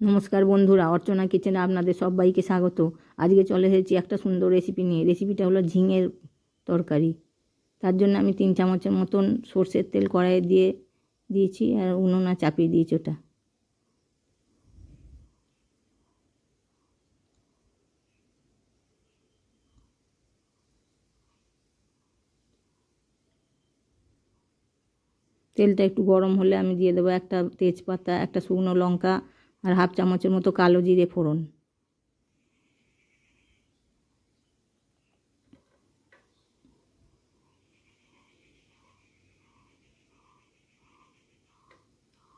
নমস্কার বন্ধুরা, অর্চনা কিচেনে আপনাদের সবাইকে স্বাগত। আজকে চলে এসেছি একটা সুন্দর রেসিপি নিয়ে। রেসিপিটা হলো ঝিঙের তরকারি। তার জন্য আমি তিন চামচের মতন সর্ষের তেল কড়াইয়ে দিয়ে দিয়েছি আর উনুনা চাপিয়ে দিয়েছি ওটা। তেলটা একটু গরম হলে আমি দিয়ে দেবো একটা তেজপাতা, একটা শুকনো লঙ্কা আর হাফ চামচের মতো কালো জিরে ফোড়ন।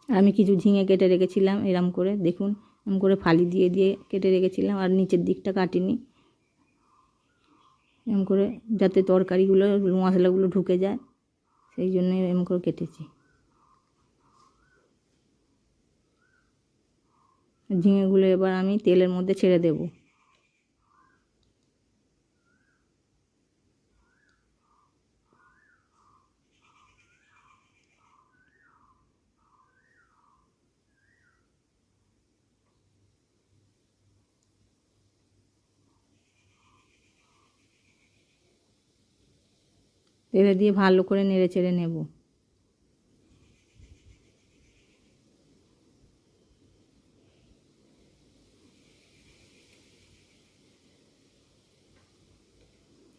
আমি কিছু ঝিঙে কেটে রেখেছিলাম এরম করে, দেখুন, এরম করে ফালি দিয়ে দিয়ে কেটে রেখেছিলাম, আর নিচের দিকটা কাটিনি। এরম করে যাতে তরকারিগুলো, মশলাগুলো ঢুকে যায়, সেই জন্য এরম করে কেটেছি। ঝিঙেগুলো এবার আমি তেলের মধ্যে ছেড়ে দেব। তেলে দিয়ে ভালো করে নেড়ে চেড়ে নেব।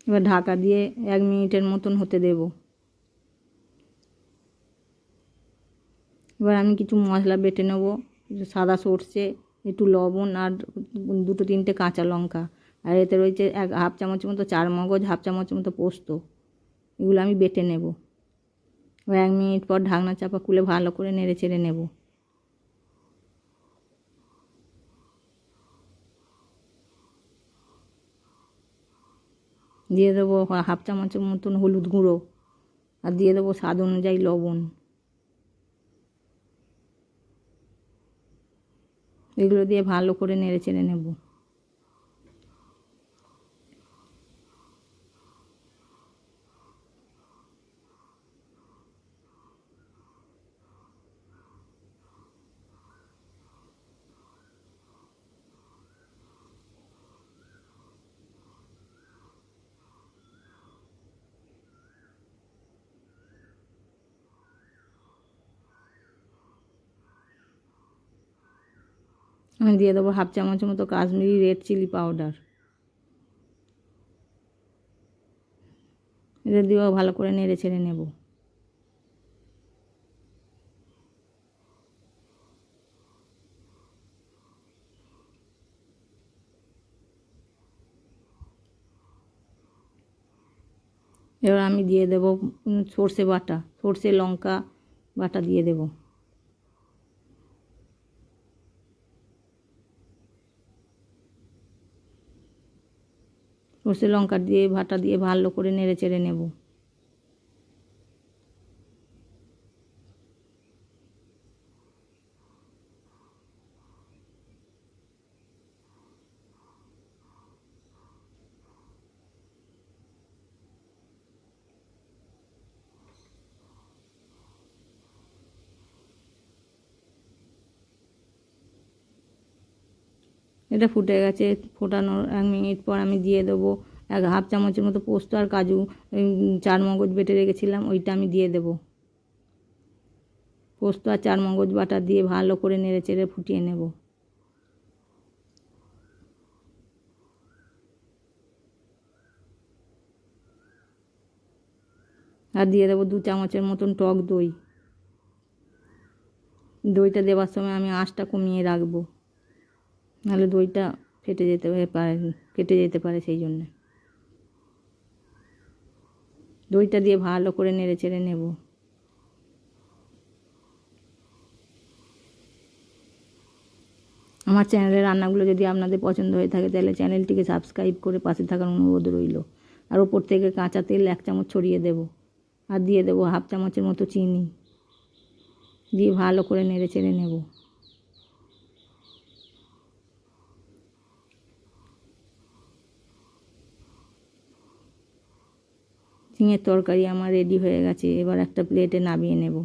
এবার ঢাকা দিয়ে এক মিনিটের মতন হতে দেব। এবার আমি কিছু মশলা বেটে নেব সাদা সর্ষে, একটু লবণ আর দুটো তিনটে কাঁচা লঙ্কা। আর এতে রয়েছে এক হাফ চামচের মতো চার মগজ হাফ চামচ মতো পোস্ত। এগুলো আমি বেটে নেব। এবার এক মিনিট পর ঢাকনা চাপা খুলে ভালো করে নেড়ে চেড়ে নেব। দিয়ে দেবো হাফ চামচের মতন হলুদ গুঁড়ো আর দিয়ে দেবো স্বাদ অনুযায়ী লবণ। এগুলো দিয়ে ভালো করে নেড়ে চেড়ে নেব। দিয়ে দেবো হাফ চামচ মতো কাশ্মীরি রেড চিলি পাউডার। এটা দিয়েও ভালো করে নেড়ে ছেড়ে নেব। এবার আমি দিয়ে দেবো সর্ষে বাটা, সর্ষে লঙ্কা বাটা দিয়ে দেবো। সর্ষে লঙ্কা দিয়ে ভাটা দিয়ে ভালো করে নেড়ে চেড়ে নেব। এটা ফুটে গেছে, ফোটানোর এক মিনিট পর আমি দিয়ে দেবো এক হাফ চামচের মতো পোস্ত আর কাজু চার মগজ বেটে রেখেছিলাম, ওইটা আমি দিয়ে দেব। পোস্ত আর চার মগজ বাটা দিয়ে ভালো করে নেড়ে চেড়ে ফুটিয়ে নেব। আর দিয়ে দেবো দু চামচের মতন টক দই। দইটা দেওয়ার সময় আমি আঁচটা কমিয়ে রাখব। নাহলে দইটা ফেটে যেতে পারে কেটে যেতে পারে সেই জন্যে। দইটা দিয়ে ভালো করে নেড়ে চেড়ে নেব। আমার চ্যানেলের রান্নাগুলো যদি আপনাদের পছন্দ হয়ে থাকে, তাহলে চ্যানেলটিকে সাবস্ক্রাইব করে পাশে থাকার অনুরোধ রইল। আর ওপর থেকে কাঁচা তেল এক চামচ ছড়িয়ে দেব। আর দিয়ে দেবো হাফ চামচের মতো চিনি। দিয়ে ভালো করে নেড়ে চেড়ে নেব। ঝিঙের তরকারি আমার রেডি হয়ে গেছে এবার একটা প্লেটে নামিয়ে নেব।